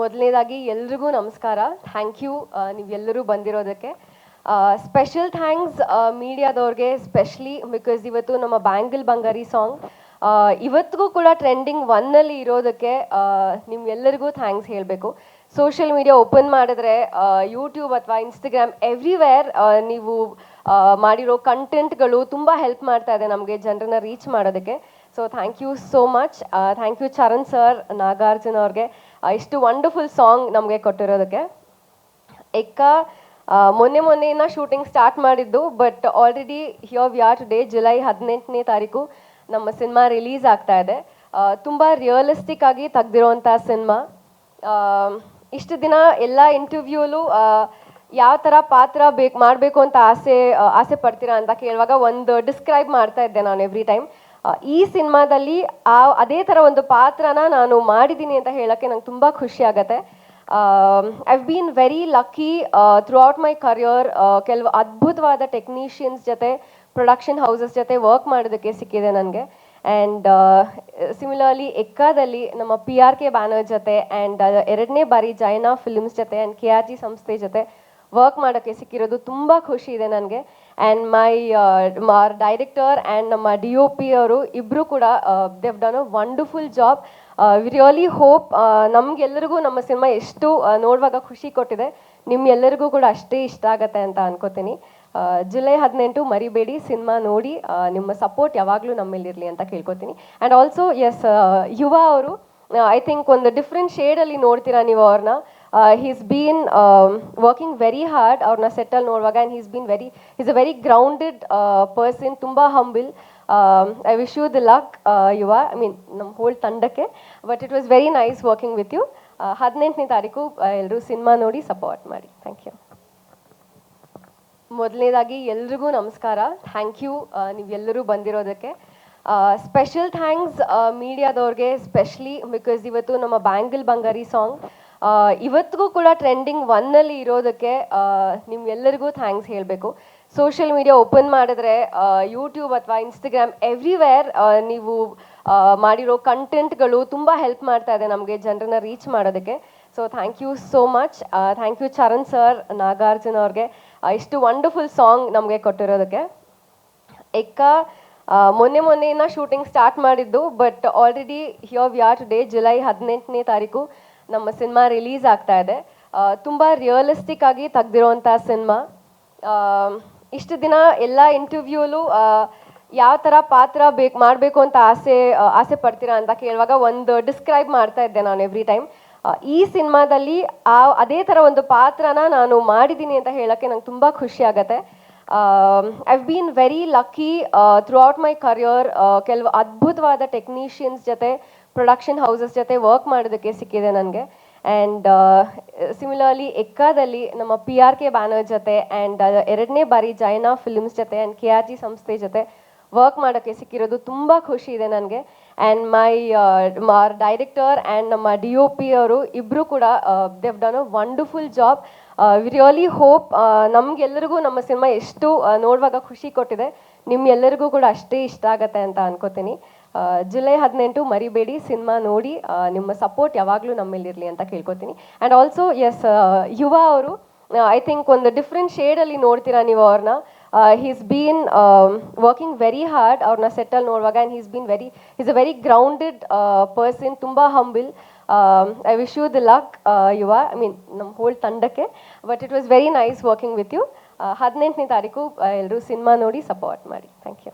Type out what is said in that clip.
ಮೊದಲನೇದಾಗಿ ಎಲ್ರಿಗೂ ನಮಸ್ಕಾರ. ಥ್ಯಾಂಕ್ ಯು ನೀವೆಲ್ಲರೂ ಬಂದಿರೋದಕ್ಕೆ. ಸ್ಪೆಷಲ್ ಥ್ಯಾಂಕ್ಸ್ ಮೀಡಿಯಾದವ್ರಿಗೆ ಸ್ಪೆಷಲಿ ಬಿಕಾಸ್ ಇವತ್ತು ನಮ್ಮ ಬ್ಯಾಂಗಲ್ ಬಂಗಾರಿ ಸಾಂಗ್ ಇವತ್ತಿಗೂ ಕೂಡ ಟ್ರೆಂಡಿಂಗ್ ಒನ್ನಲ್ಲಿ ಇರೋದಕ್ಕೆ ನಿಮ್ಗೆಲ್ಲರಿಗೂ ಥ್ಯಾಂಕ್ಸ್ ಹೇಳಬೇಕು. ಸೋಷಿಯಲ್ ಮೀಡಿಯಾ ಓಪನ್ ಮಾಡಿದ್ರೆ ಯೂಟ್ಯೂಬ್ ಅಥವಾ ಇನ್ಸ್ಟಾಗ್ರಾಮ್ ಎವ್ರಿವೇರ್ ನೀವು ಮಾಡಿರೋ ಕಂಟೆಂಟ್ಗಳು ತುಂಬ ಹೆಲ್ಪ್ ಮಾಡ್ತಾ ಇದೆ ನಮಗೆ ಜನರನ್ನ ರೀಚ್ ಮಾಡೋದಕ್ಕೆ. So thank you so much thank you Charan sir Nagarjuna ಅವ್ರಿಗೆ. ಇಷ್ಟು ವಂಡರ್ಫುಲ್ ಸಾಂಗ್ ನಮಗೆ ಕೊಟ್ಟಿರೋದಕ್ಕೆ. ಎಕ್ಕ ಮೊನ್ನೆ ಮೊನ್ನೆಯಿಂದ ಶೂಟಿಂಗ್ ಸ್ಟಾರ್ಟ್ ಮಾಡಿದ್ದು but already here we are today July ಹದಿನೆಂಟನೇ ತಾರೀಕು ನಮ್ಮ ಸಿನಿಮಾ ರಿಲೀಸ್ ಆಗ್ತಾ ಇದೆ. ತುಂಬ ರಿಯಲಿಸ್ಟಿಕ್ ಆಗಿ ತೆಗ್ದಿರೋಂಥ ಸಿನಿಮಾ ಇಷ್ಟು ದಿನ ಎಲ್ಲ ಇಂಟರ್ವ್ಯೂಲು ಯಾವ ಥರ ಪಾತ್ರ ಬೇಕು, ಮಾಡಬೇಕು ಅಂತ ಆಸೆ ಆಸೆ ಪಡ್ತೀರಾ ಅಂತ ಕೇಳುವಾಗ ಒಂದು ಡಿಸ್ಕ್ರೈಬ್ ಮಾಡ್ತಾ ಇದ್ದೆ ನಾನು ಎವ್ರಿ ಟೈಮ್ ಈ ಸಿನಿಮಾದಲ್ಲಿ ಆ, ಅದೇ ಥರ ಒಂದು ಪಾತ್ರನ ನಾನು ಮಾಡಿದ್ದೀನಿ ಅಂತ ಹೇಳೋಕ್ಕೆ ನಂಗೆ ತುಂಬ ಖುಷಿ ಆಗುತ್ತೆ. I been very lucky throughout my career ಕೆಲವು ಅದ್ಭುತವಾದ ಟೆಕ್ನಿಷಿಯನ್ಸ್ ಜೊತೆ ಪ್ರೊಡಕ್ಷನ್ ಹೌಸಸ್ ಜೊತೆ ವರ್ಕ್ ಮಾಡೋದಕ್ಕೆ ಸಿಕ್ಕಿದೆ ನನಗೆ. ಆ್ಯಂಡ್ ಸಿಮಿಲರ್ಲಿ ಎಕ್ಕಾದಲ್ಲಿ ನಮ್ಮ ಪಿ ಆರ್ ಕೆ ಬ್ಯಾನರ್ ಜೊತೆ ಆ್ಯಂಡ್ ಎರಡನೇ ಬಾರಿ ಜೈನಾ ಫಿಲ್ಮ್ಸ್ ಜೊತೆ ಆ್ಯಂಡ್ ಕೆ ಆರ್ ಜಿ ಸಂಸ್ಥೆ ಜೊತೆ ವರ್ಕ್ ಮಾಡೋಕ್ಕೆ ಸಿಕ್ಕಿರೋದು ತುಂಬ ಖುಷಿ ಇದೆ ನನಗೆ. ಆ್ಯಂಡ್ ಮೈ ಡೈರೆಕ್ಟರ್ ಆ್ಯಂಡ್ ನಮ್ಮ ಡಿ ಒ ಪಿ ಅವರು ಇಬ್ಬರು ಕೂಡ they've done a wonderful job we really hope ನಮಗೆಲ್ಲರಿಗೂ ನಮ್ಮ ಸಿನಿಮಾ ಎಷ್ಟು ನೋಡುವಾಗ ಖುಷಿ ಕೊಟ್ಟಿದೆ. ನಿಮ್ಮೆಲ್ಲರಿಗೂ ಕೂಡ ಅಷ್ಟೇ ಇಷ್ಟ ಆಗತ್ತೆ ಅಂತ ಅನ್ಕೋತೀನಿ. ಜುಲೈ ಹದಿನೆಂಟು ಮರಿಬೇಡಿ, ಸಿನಿಮಾ ನೋಡಿ ನಿಮ್ಮ ಸಪೋರ್ಟ್ ಯಾವಾಗಲೂ ನಮ್ಮಲ್ಲಿರಲಿ ಅಂತ ಕೇಳ್ಕೊತೀನಿ. ಆ್ಯಂಡ್ ಆಲ್ಸೋ ಎಸ್ ಯುವ ಅವರು ಐ ಥಿಂಕ್ ಒಂದು ಡಿಫ್ರೆಂಟ್ ಶೇಡಲ್ಲಿ ನೋಡ್ತೀರಾ ನೀವು ಅವ್ರನ್ನ? He's been working very hard ಅವ್ರನ್ನ ಸೆಟಲ್ ನೋಡುವಾಗ and he's been very is a very grounded person ತುಂಬ humble I wish you the luck Yuva. I mean ನಮ್ಮ ಹೋಲ್ ತಂಡಕ್ಕೆ. But it was very nice working with you ಹದಿನೆಂಟನೇ ತಾರೀಕು ಎಲ್ಲರೂ cinema ನೋಡಿ support ಮಾಡಿ. ಥ್ಯಾಂಕ್ ಯು ಮೊದಲನೇದಾಗಿ ಎಲ್ರಿಗೂ ನಮಸ್ಕಾರ. ಥ್ಯಾಂಕ್ ಯು ನೀವೆಲ್ಲರೂ ಬಂದಿರೋದಕ್ಕೆ. ಸ್ಪೆಷಲ್ ಥ್ಯಾಂಕ್ಸ್ ಮೀಡಿಯಾದವ್ರಿಗೆ ಸ್ಪೆಷಲಿ ಬಿಕಾಸ್ ಇವತ್ತು ನಮ್ಮ ಬ್ಯಾಂಗಲ್ ಬಂಗಾರಿ ಸಾಂಗ್ ಇವತ್ತಿಗೂ ಕೂಡ ಟ್ರೆಂಡಿಂಗ್ ಒನ್ನಲ್ಲಿ ಇರೋದಕ್ಕೆ ನಿಮ್ಗೆಲ್ಲರಿಗೂ ಥ್ಯಾಂಕ್ಸ್ ಹೇಳಬೇಕು. ಸೋಷಿಯಲ್ ಮೀಡಿಯಾ ಓಪನ್ ಮಾಡಿದ್ರೆ ಯೂಟ್ಯೂಬ್ ಅಥವಾ ಇನ್ಸ್ಟಾಗ್ರಾಮ್ ಎವ್ರಿವೇರ್ ನೀವು ಮಾಡಿರೋ ಕಂಟೆಂಟ್ಗಳು ತುಂಬ ಹೆಲ್ಪ್ ಮಾಡ್ತಾ ಇದೆ ನಮಗೆ ಜನರನ್ನ ರೀಚ್ ಮಾಡೋದಕ್ಕೆ. So thank you so much thank you Charan sir Nagarjuna ಅವ್ರಿಗೆ. ಇಷ್ಟು ವಂಡರ್ಫುಲ್ ಸಾಂಗ್ ನಮಗೆ ಕೊಟ್ಟಿರೋದಕ್ಕೆ. ಎಕ್ಕ ಮೊನ್ನೆ ಮೊನ್ನೆಯಿಂದ ಶೂಟಿಂಗ್ ಸ್ಟಾರ್ಟ್ ಮಾಡಿದ್ದು but already here we are today July ಹದಿನೆಂಟನೇ ತಾರೀಕು. ನಮ್ಮ ಸಿನಿಮಾ ರಿಲೀಸ್ ಆಗ್ತಾ ಇದೆ. ತುಂಬ ರಿಯಲಿಸ್ಟಿಕ್ ಆಗಿ ತೆಗ್ದಿರೋವಂಥ ಸಿನಿಮಾ. ಇಷ್ಟು ದಿನ ಎಲ್ಲ ಇಂಟರ್ವ್ಯೂಲು ಯಾವ ಥರ ಪಾತ್ರ ಬೇಕು, ಮಾಡಬೇಕು ಅಂತ ಆಸೆ ಆಸೆ ಪಡ್ತೀರಾ ಅಂತ ಕೇಳುವಾಗ ಒಂದು ಡಿಸ್ಕ್ರೈಬ್ ಮಾಡ್ತಾ ಇದ್ದೆ ನಾನು ಎವ್ರಿ ಟೈಮ್ ಈ ಸಿನಿಮಾದಲ್ಲಿ ಆ, ಅದೇ ಥರ ಒಂದು ಪಾತ್ರನ ನಾನು ಮಾಡಿದ್ದೀನಿ ಅಂತ ಹೇಳೋಕ್ಕೆ ನಂಗೆ ತುಂಬ ಖುಷಿ ಆಗುತ್ತೆ. I been very lucky throughout my career ಕೆಲವು ಅದ್ಭುತವಾದ ಟೆಕ್ನಿಷಿಯನ್ಸ್ ಜೊತೆ ಪ್ರೊಡಕ್ಷನ್ ಹೌಸಸ್ ಜೊತೆ ವರ್ಕ್ ಮಾಡೋದಕ್ಕೆ ಸಿಕ್ಕಿದೆ ನನಗೆ. ಆ್ಯಂಡ್ ಸಿಮಿಲರ್ಲಿ ಎಕ್ಕಾದಲ್ಲಿ ನಮ್ಮ ಪಿ ಆರ್ ಕೆ ಬ್ಯಾನರ್ ಜೊತೆ ಆ್ಯಂಡ್ ಎರಡನೇ ಬಾರಿ ಜೈನಾ ಫಿಲ್ಮ್ಸ್ ಜೊತೆ ಆ್ಯಂಡ್ ಕೆ ಆರ್ ಜಿ ಸಂಸ್ಥೆ ಜೊತೆ ವರ್ಕ್ ಮಾಡೋಕ್ಕೆ ಸಿಕ್ಕಿರೋದು ತುಂಬ ಖುಷಿ ಇದೆ ನನಗೆ. ಆ್ಯಂಡ್ ಮೈ ಡೈರೆಕ್ಟರ್ ಆ್ಯಂಡ್ ನಮ್ಮ ಡಿ ಒ ಪಿ ಅವರು ಇಬ್ಬರು ಕೂಡ they've done a wonderful job we really hope ನಮಗೆಲ್ಲರಿಗೂ ನಮ್ಮ ಸಿನಿಮಾ ಎಷ್ಟು ನೋಡುವಾಗ ಖುಷಿ ಕೊಟ್ಟಿದೆ ನಿಮ್ಮೆಲ್ಲರಿಗೂ ಕೂಡ ಅಷ್ಟೇ ಇಷ್ಟ ಆಗತ್ತೆ ಅಂತ ಅನ್ಕೋತೀನಿ. ಜುಲೈ ಹದಿನೆಂಟು ಮರಿಬೇಡಿ ಸಿನಿಮಾ ನೋಡಿ ನಿಮ್ಮ ಸಪೋರ್ಟ್ ಯಾವಾಗಲೂ ನಮ್ಮಲ್ಲಿರಲಿ ಅಂತ ಕೇಳ್ಕೊತೀನಿ. ಆ್ಯಂಡ್ ಆಲ್ಸೋ ಎಸ್ ಯುವ ಅವರು ಐ ಥಿಂಕ್ ಒಂದು ಡಿಫ್ರೆಂಟ್ ಶೇಡಲ್ಲಿ ನೋಡ್ತೀರಾ ನೀವು ಅವ್ರನ್ನ he's been working very hard ಅವ್ರನ್ನ ಸೆಟಲ್ ನೋಡುವಾಗ and he's been very is a very grounded person ತುಂಬ humble I wish you the luck Yuva I mean ನಮ್ಮ ಹೋಲ್ ತಂಡಕ್ಕೆ. But it was very nice working with you ಹದಿನೆಂಟನೇ ತಾರೀಕು ಎಲ್ಲರೂ cinema ನೋಡಿ support ಮಾಡಿ. Thank you